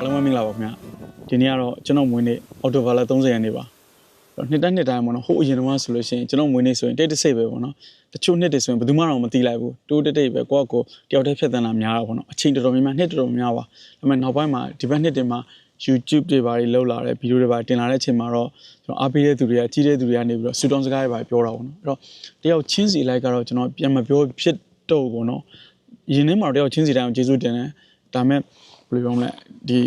မင်္ဂလာပါခင်ဗျဒီနေ့ကတော့ကျွန်တော်မွေးနေ့အော်တိုဘာလ30ရက်နေ့ပါနှစ်တိုင်းနှစ်တိုင်းပေါ့နော်ဟိုအရင်တုန်းကဆိုလို့ရှိရင်ကျွန်တော်မွေးနေ့ဆိုရင်တိတ်တဆိတ်ပဲပေါ့နော်တချို့နှစ်တွေဆိုရင်ဘယ်သူမှတော့မသိလိုက်ဘူးတိုးတိတ်တိတ်ပဲကိုယ့်အကိုတယောက်တည်းဖြတ်သန်းတာများတာပေါ့နော်အချိန်တော်တော်များများနှစ်တော်တော်များပါဒါပေမဲ့နောက်ပိုင်းမှာဒီဘက်နှစ်တွေမှာ YouTube တွေဘာတွေလောက်လာတယ်ဗီဒီယိုတွေဘာတင်လာတဲ့အချိန်မှာတော့ကျွန်တော်အားပေးတဲ့သူတွေကကြီးတဲ့သူတွေကနေပြီးတော့စူတောင်းစကားတွေဘာပြောတာပေါ့နော်အဲ့တော့တယောက်ချင်းစီလိုက်ကတော့ကျွန်တော်ပြန်မပြောဖြစ်တော့ဘူးပေါ့နော်ယင်းထဲမှာတော့တယောက်ချင်းစီတိုင်းကိုကျေးဇူးတင်တယ်ဒါပေမဲ့ ဘယ်လိုပြောမလဲဒီ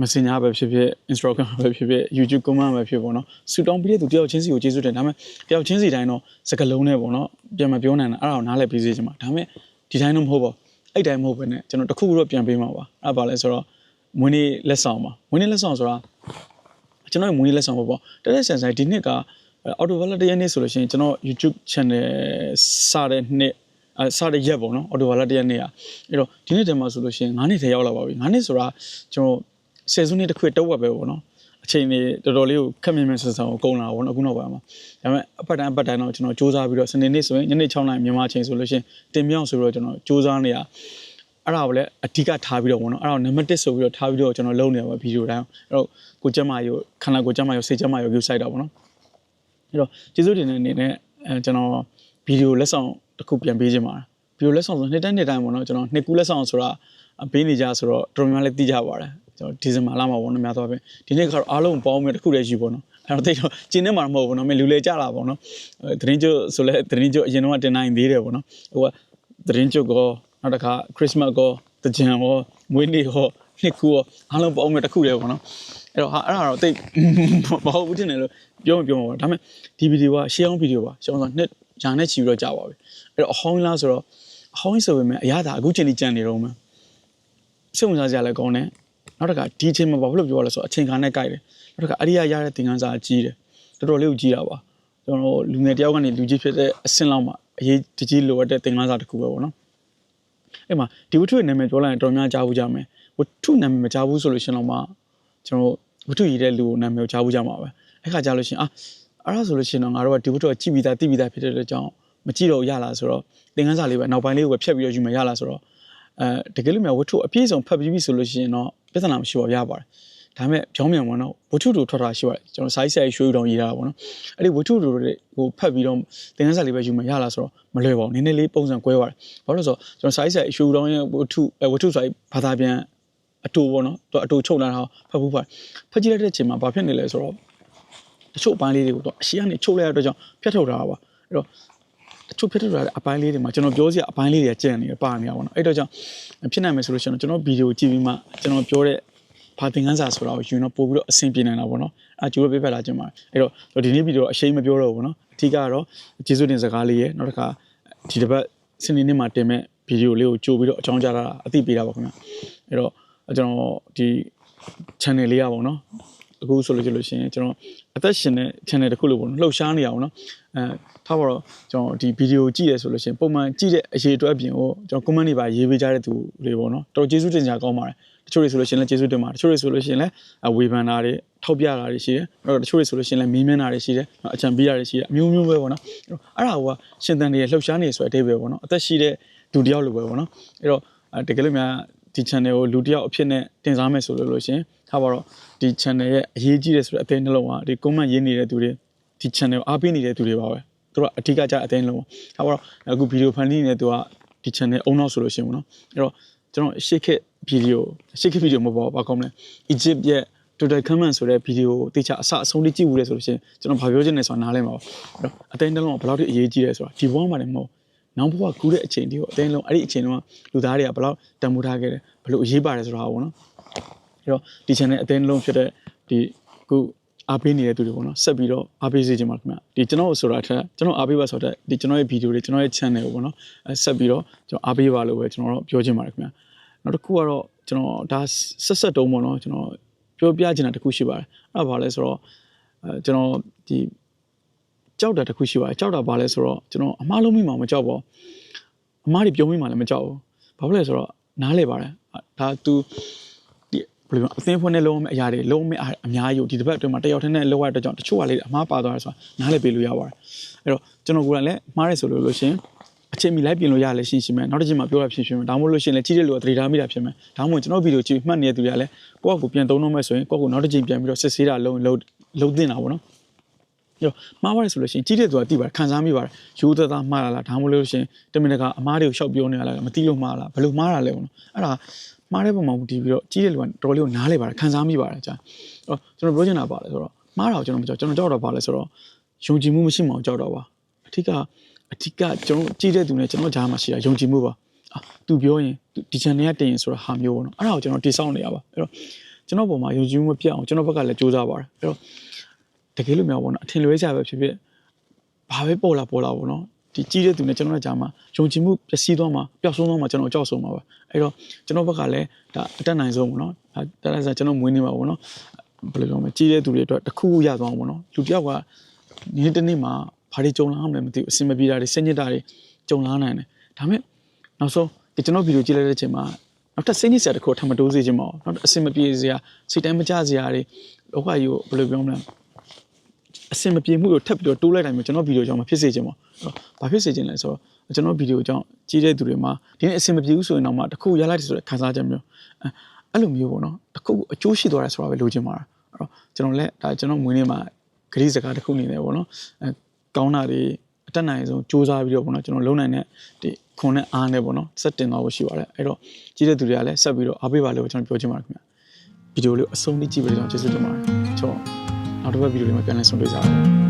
messenger ပဲဖြစ်ဖြစ် instagram ပဲဖြစ်ဖြစ် youtube comment ပဲဖြစ်ပေါ့နော်စူတောင်းပြီးတဲ့သူတယောက်ချင်းစီကိုကျေးဇူးတင်ဒါပေမဲ့တယောက်ချင်းစီတိုင်းတော့စကလုံးနဲ့ပေါ့နော်ပြန်မပြောနိုင်တာအဲ့ဒါကိုနားလည်ပြီးစေချင်ပါဒါပေမဲ့ဒီတိုင်းတော့မဟုတ်ပါဘူးအဲ့တိုင်းမဟုတ်ဘဲနဲ့ကျွန်တော်တခုခုတော့ပြန်ပေးမှာပါအဲ့ဒါပါလဲဆိုတော့မွေးနေ့လက်ဆောင်ပါမွေးနေ့လက်ဆောင်ဆိုတာကျွန်တော်ရဲ့မွေးနေ့လက်ဆောင်ပေါ့ပေါ့တက်တက်ဆန်ဆန်ဒီနှစ်ကအော်တိုဘလတရက်နေ့ဆိုလို့ရှိရင်ကျွန်တော် YouTube channel စတဲ့နှစ် အဲစတဲ့ရက်ပေါ့နော်အော်တိုဘာလတရက်နေ့อ่ะအဲ့တော့ဒီနေ့တည်းမှာဆိုလို့ရှိရင်9နှစ်ထဲရောက်လာပါပြီ9နှစ်ဆိုတာကျွန်တော်ဆယ်စုနှစ်တစ်ခွေတုပ်ဝက်ပဲပေါ့နော်အချိန်တွေတော်တော်လေးကိုခက်မြင်မြင်ဆန်ဆန်ကိုကုန်လာပေါ့နော်အခုနောက်ပိုင်းမှာဒါပေမဲ့အပတ်တိုင်းအပတ်တိုင်းတော့ကျွန်တော်စူးစမ်းပြီးတော့စနေနေ့ဆိုရင်ညနေ6နာရီမြန်မာအချိန်ဆိုလို့ရှိရင်တင်မြောက်ဆိုပြီးတော့ကျွန်တော်စူးစမ်းနေတာအဲ့ဒါကိုလည်းအဓိကထားပြီးတော့ပေါ့နော်အဲ့ဒါကိုနံပါတ်1ဆိုပြီးတော့ထားပြီးတော့ကျွန်တော်လုပ်နေပါဗီဒီယိုတိုင်းအဲ့တော့ကိုကျမရို့ခန္ဓာကိုကျမရို့စိတ်ကျမရို့ view site တာပေါ့နော်အဲ့တော့ကျေးဇူးတင်တဲ့အနေနဲ့အဲကျွန်တော်ဗီဒီယိုလက်ဆောင် တစ်ခုပြန်ပေးခြင်းပါတယ်ဗီဒီယိုလက်ဆောင်ဆိုနှစ်တိုင်းနှစ်တိုင်းပေါ့နော်ကျွန်တော်နှစ်ကူးလက်ဆောင်ဆိုတာပေးနေကြဆိုတော့တော်တော်များများလည်းသိကြပါတယ်ကျွန်တော်ဒီဇင်ဘာလမှာပေါ့နော်များသွားပြီဒီနေ့ကတော့အားလုံးပေါင်းပြီးတစ်ခုတည်းရှိပေါ့နော်အဲ့တော့တိတ်တော့ကျင်းနေမှာမဟုတ်ဘူးနော်မင်းလူလေကြလာပေါ့နော်သတင်းကျွတ်ဆိုလဲသတင်းကျွတ်အရင်တော့တင်နိုင်သေးတယ်ပေါ့နော်ဟိုကသတင်းကျွတ်ကောနောက်တစ်ခါခရစ်စမတ်ကောတကြံရောမွေးနေ့ရောနှစ်ခုရောအားလုံးပေါင်းပြီးတစ်ခုတည်းပေါ့နော်အဲ့တော့ဟာအဲ့ဒါတော့တိတ်မဟုတ်ဘူးတင်တယ်လို့ပြောမပြောမှာပါဒါပေမဲ့ဒီဗီဒီယိုကရှေးအောင်ဗီဒီယိုပါရှေးအောင်ဆိုနှစ်ညာနဲ့ချီပြီးတော့ကြာပါပြီ အဲ့တော့အဟောင်းလားဆိုတော့အဟောင်းဆိုပေမဲ့အရသာအခုချိန်ကြီးကြံနေတော့မှစိတ်ဝင်စားစရာလည်းကောင်းတယ်နောက်တစ်ခါဒီအချိန်မှာဘာဖြစ်လို့ပြောရလဲဆိုတော့အချိန်ခါနဲ့ကြိုက်တယ်နောက်တစ်ခါအရိယာရတဲ့သင်ခန်းစာကြီးတယ်တော်တော်လေးကိုကြီးတာပါကျွန်တော်လူငယ်တယောက်ကနေလူကြီးဖြစ်တဲ့အဆင့်လောက်မှာအရေးတကြီးလိုအပ်တဲ့သင်ခန်းစာတစ်ခုပဲပေါ့နော်အဲ့မှာဒီဝတ္ထုရဲ့နာမည်ပြောလိုက်ရင်တော်များကြားဘူးကြမယ်ဝတ္ထုနာမည်မကြားဘူးဆိုလို့ရှင်တော့မှကျွန်တော်ဝတ္ထုရည်တဲ့လူကိုနာမည်ကိုကြားဘူးကြမှာပဲအဲ့ခါကြားလို့ရှင်အာအဲ့ဒါဆိုလို့ရှင်တော့ငါတို့ကဒီဝတ္ထုကကြည့်ပြီးသားသိပြီးသားဖြစ်တဲ့အတွက်ကြောင့် မကြည့်တော့ရလားဆိုတော့သင်ခန်းစာလေးပဲနောက်ပိုင်းလေးကိုပဲဖြတ်ပြီးတော့ယူမယ်ရလားဆိုတော့အဲတကယ်လို့များဝတ္ထုအပြည့်စုံဖတ်ပြီးပြီဆိုလို့ရှိရင်တော့ပြဿနာမရှိပါဘူးရပါတယ်ဒါပေမဲ့ကြောင်းမြန်ပေါ့နော်ဝတ္ထုတို့ထွက်တာရှိပါတယ်ကျွန်တော် size size ရွှေဥတောင်ရေးတာပေါ့နော်အဲ့ဒီဝတ္ထုတို့တွေကိုဖတ်ပြီးတော့သင်ခန်းစာလေးပဲယူမယ်ရလားဆိုတော့မလွယ်ပါဘူးနည်းနည်းလေးပုံစံကွဲပါတယ်ဘာလို့လဲဆိုတော့ကျွန်တော် size size ရွှေဥတောင်ရဲ့ဝတ္ထုအဲဝတ္ထုဆိုဘာသာပြန်အတူပေါ့နော်သူအတူချုပ်လာတာဖတ်ဖို့ပါတယ်ဖတ်ကြည့်လိုက်တဲ့အချိန်မှာဘာဖြစ်နေလဲဆိုတော့တချို့အပိုင်းလေးတွေကိုတော့အရှိကနေချုပ်လိုက်ရတဲ့အတွက်ကြောင့်ဖြတ်ထုတ်တာပါအဲ့တော့ တချို့ဖြစ်ထုတ်တာအပိုင်းလေးတွေမှာကျွန်တော်ပြောစရာအပိုင်းလေးတွေကကျန်နေပါနေရပါတော့အဲ့တော့ကြောင့်ဖြစ်နိုင်မယ်ဆိုလို့ရှိရင်ကျွန်တော်ဗီဒီယိုကြည့်ပြီးမှကျွန်တော်ပြောတဲ့ဘာသင်ခန်းစာဆိုတာကိုယူတော့ပို့ပြီးတော့အဆင်ပြေနိုင်တာပေါ့နော်အဲကျိုးပဲပြဖက်လာခြင်းပါတယ်အဲ့တော့ဒီနေ့ဗီဒီယိုအရှိန်မပြောတော့ဘူးနော်အထူးကတော့ကျေးဇူးတင်စကားလေးရဲ့နောက်တစ်ခါဒီတစ်ပတ်စနေနေ့မှာတင်မဲ့ဗီဒီယိုလေးကိုကြိုပြီးတော့အကြောင်းကြားတာအသိပေးတာပါခင်ဗျအဲ့တော့ကျွန်တော်ဒီ channel လေးရပါဘောနော် အခုဆိုလို့ကြလို့ရှိရင်ကျွန်တော်အသက်ရှင်တဲ့ channel တစ်ခုလို့ပေါ့နော်လှုပ်ရှားနေရအောင်နော်အဲထားပါတော့ကျွန်တော်ဒီဗီဒီယိုကြည့်ရဆိုလို့ရှိရင်ပုံမှန်ကြည့်တဲ့အရေးအတွက်အပြင်ကိုကျွန်တော် comment တွေပါရေးပေးကြတဲ့သူတွေပေါ့နော်တော်တော်ကျေးဇူးတင်ကြကောင်းပါတယ်တချို့တွေဆိုလို့ရှိရင်လည်းကျေးဇူးတင်ပါတယ်တချို့တွေဆိုလို့ရှိရင်လည်းဝေဖန်တာတွေထောက်ပြတာတွေရှိတယ်အဲ့တော့တချို့တွေဆိုလို့ရှိရင်လည်းမီးမန်းတာတွေရှိတယ်အချံပေးတာတွေရှိတယ်အမျိုးမျိုးပဲပေါ့နော်အဲ့တော့အဲ့ဒါကရှင်သန်တွေလှုပ်ရှားနေဆိုတဲ့အသေးပဲပေါ့နော်အသက်ရှိတဲ့လူတစ်ယောက်လိုပဲပေါ့နော်အဲ့တော့တကယ်လို့များဒီ channel ကိုလူတစ်ယောက်အဖြစ်နဲ့တင်စားမယ်ဆိုလို့လို့ရှိရင် ထားပါတော့ဒီ channel ရဲ့အရေးကြီးတယ်ဆိုတဲ့အသေးနှလုံးကဒီ comment ရေးနေတဲ့သူတွေဒီ channel ကိုအားပေးနေတဲ့သူတွေပါပဲသူတို့ကအဓိကကြအသေးနှလုံးထားပါတော့အခုဗီဒီယိုဖန်တီးနေတဲ့သူကဒီ channel အုံနောက်ဆိုလို့ရှိရင်ပေါ့နော်အဲ့တော့ကျွန်တော်ရှေ့ခက်ဗီဒီယိုရှေ့ခက်ဗီဒီယိုမပေါ်ပါကောင်းမလဲ Egypt ရဲ့ total comment ဆိုတဲ့ဗီဒီယိုတေချာအစအဆုံးလေးကြည့်ဘူးလေဆိုလို့ရှိရင်ကျွန်တော်ဗာပြောချင်တယ်ဆိုတာနားလည်မှာပါအဲ့တော့အသေးနှလုံးကဘယ်လောက်ထိအရေးကြီးလဲဆိုတာဒီဘဝမှာလည်းမဟုတ်နောက်ဘဝကူးတဲ့အချိန်တွေကိုအသေးလုံးအဲ့ဒီအချိန်တုန်းကလူသားတွေကဘယ်လောက်တန်ဖိုးထားခဲ့တယ်ဘယ်လိုအရေးပါတယ်ဆိုတာပေါ့နော် အဲ့တော့ဒီ channel အသေးလုံးဖြစ်တဲ့ဒီခုအားပေးနေတဲ့သူတွေပေါ့နော်ဆက်ပြီးတော့အားပေးစေချင်ပါခင်ဗျဒီကျွန်တော်ဆိုတာထက်ကျွန်တော်အားပေးပါဆိုတော့ဒီကျွန်တော်ရဲ့ဗီဒီယိုတွေကျွန်တော်ရဲ့ channel ကိုပေါ့နော်အဲဆက်ပြီးတော့ကျွန်တော်အားပေးပါလို့ပဲကျွန်တော်တို့ပြောချင်ပါတယ်ခင်ဗျနောက်တစ်ခုကတော့ကျွန်တော်ဒါဆက်ဆက်တုံးပေါ့နော်ကျွန်တော်ပြောပြချင်တာတစ်ခုရှိပါတယ်အဲ့ဒါဘာလဲဆိုတော့အဲကျွန်တော်ဒီကြောက်တာတစ်ခုရှိပါတယ်ကြောက်တာဘာလဲဆိုတော့ကျွန်တော်အမားလုံးမိမှမကြောက်ပါဘူးအမားတွေပြုံးမိမှလည်းမကြောက်ဘူးဘာဖြစ်လဲဆိုတော့နားလေပါတယ်ဒါ तू ဒီ ဘယ်လိုအသင်းဖွင့်နဲ့လုံးဝအရာတွေလုံးဝအများကြီးဒီတစ်ပတ်အတွင်းမှာတယောက်တည်းနဲ့လောက်ရတဲ့ကြောင့်တချို့ကလေးအမားပါသွားတယ်ဆိုတာနားလေပေးလို့ရပါတယ်အဲ့တော့ကျွန်တော်ကိုယ်တိုင်လည်းမှားရဲဆိုလို့လို့ရှင်အအချိန်မီလိုက်ပြင်လို့ရလဲရှင်းရှင်းမယ်နောက်တစ်ချိန်မှာပြောတာဖြစ်ရှင်းမယ်ဒါမှမဟုတ်လို့ရှရင်လဲကြီးတဲ့လူကသတိထားမိတာဖြစ်မယ်ဒါမှမဟုတ်ကျွန်တော်ဗီဒီယိုကြည့်မှတ်နေတဲ့သူတွေကလည်းကိုယ့်အကိုပြန်သုံးတော့မဲ့ဆိုရင်ကိုယ့်ကိုနောက်တစ်ချိန်ပြန်ပြီးတော့စစ်ဆေးတာလုံးလုံးလုံးတင်တာပေါ့နော်ရောမှားပါတယ်ဆိုလို့ရှိရင်ကြီးတဲ့သူကတိပါတယ်ခံစားမိပါတယ်ရိုးသားသားမှားလာလားဒါမှမဟုတ်လို့ရှိရင်တမင်တကာအမားတွေကိုရှောက်ပြောနေရလားမသိလို့မှားလားဘယ်လိုမှားတာလဲပေါ့နော်အဲ့ဒါ မှားတဲ့ပုံမှာမူတည်ပြီးတော့ကြီးတဲ့လူကတော်တော်လေးကိုနားလေပါတယ်ခံစားမိပါတယ်ကြာအဲ့တော့ကျွန်တော်ပြောချင်တာပါလဲဆိုတော့မှားတာကိုကျွန်တော်မကြောက်ကျွန်တော်ကြောက်တာပါလဲဆိုတော့ယုံကြည်မှုမရှိမှအောင်ကြောက်တော့ပါအထက်ကအထက်ကကျွန်တော်ကြီးတဲ့သူနဲ့ကျွန်တော်ကြားမှာရှိတာယုံကြည်မှုပါအာသူပြောရင်ဒီ channel ကတင်ရင်ဆိုတာဟာမျိုးပေါ့နော်အဲ့ဒါကိုကျွန်တော်တိစောက်နေရပါအဲ့တော့ကျွန်တော်ပုံမှာယုံကြည်မှုမပြတ်အောင်ကျွန်တော်ဘက်ကလည်းစူးစမ်းပါတယ်အဲ့တော့တကယ်လို့များပေါ့နော်အထင်လွဲကြပဲဖြစ်ဖြစ်ဘာပဲပေါ်လာပေါ်လာပေါ့နော် ဒီကြီးတဲ့သူနဲ့ကျွန်တော်တို့ကြားမှာယုံကြည်မှုပျက်စီးသွားမှာပျောက်ဆုံးသွားမှာကျွန်တော်ကြောက်ဆုံးမှာပါအဲ့တော့ကျွန်တော်ဘက်ကလည်းဒါအတက်နိုင်ဆုံးပေါ့နော်ဒါဒါလည်းကျွန်တော်မွေးနေမှာပေါ့နော်ဘယ်လိုပြောမလဲကြီးတဲ့သူတွေအတွက်တစ်ခုခုရသွားအောင်ပေါ့နော်လူတစ်ယောက်ကနေ့တစ်နေ့မှာဘာတွေကြုံလာမှလည်းမသိဘူးအစင်မပြေတာတွေစိတ်ညစ်တာတွေကြုံလာနိုင်တယ်ဒါပေမဲ့နောက်ဆုံးဒီကျွန်တော်ဗီဒီယိုကြည့်လိုက်တဲ့အချိန်မှာနောက်ထပ်စိတ်ညစ်စရာတစ်ခုထပ်မတိုးစေချင်ပါဘူးနောက်အစင်မပြေစရာစိတ်တိုင်းမကြစရာတွေလောကကြီးကိုဘယ်လိုပြောမလဲအစင်မပြေမှုကိုထပ်ပြီးတော့တိုးလိုက်တိုင်းမှာကျွန်တော်ဗီဒီယိုကြောင့်မဖြစ်စေချင်ပါဘူး။ ဘာဖြစ်စေချင်လဲဆိုတော့ကျွန်တော်ဗီဒီယိုကြောင့်ကြီးတဲ့သူတွေမှာဒီနေ့အစင်မပြေဘူးဆိုရင်တော့မှတစ်ခုရလိုက်တယ်ဆိုတဲ့ခံစားချက်မျိုးအဲအဲ့လိုမျိုးပေါ့နော်တစ်ခုအကျိုးရှိသွားတယ်ဆိုတာပဲလိုချင်ပါတာ။အဲ့တော့ကျွန်တော်လည်းဒါကျွန်တော်မွေးနေ့မှာဂရိစကားတစ်ခုအနေနဲ့ပေါ့နော်အဲကောင်းတာတွေအတက်နိုင်ဆုံးစူးစမ်းပြီးတော့ပေါ့နော်ကျွန်တော်လုံနိုင်တဲ့ဒီခွန်နဲ့အားနဲ့ပေါ့နော်စက်တင်သွားဖို့ရှိပါတယ်အဲ့တော့ကြီးတဲ့သူတွေကလည်းဆက်ပြီးတော့အားပေးပါလို့ကျွန်တော်ပြောချင်ပါတယ်ခင်ဗျာဗီဒီယိုလေးအဆုံးထိကြည့်ပေးကြအောင်ကျေးဇူးတင်ပါတယ်ကျွန်တော်နောက်တစ်ပတ်ဗီဒီယိုလေးမှာပြန်လည်ဆုံတွေ့ကြပါမယ်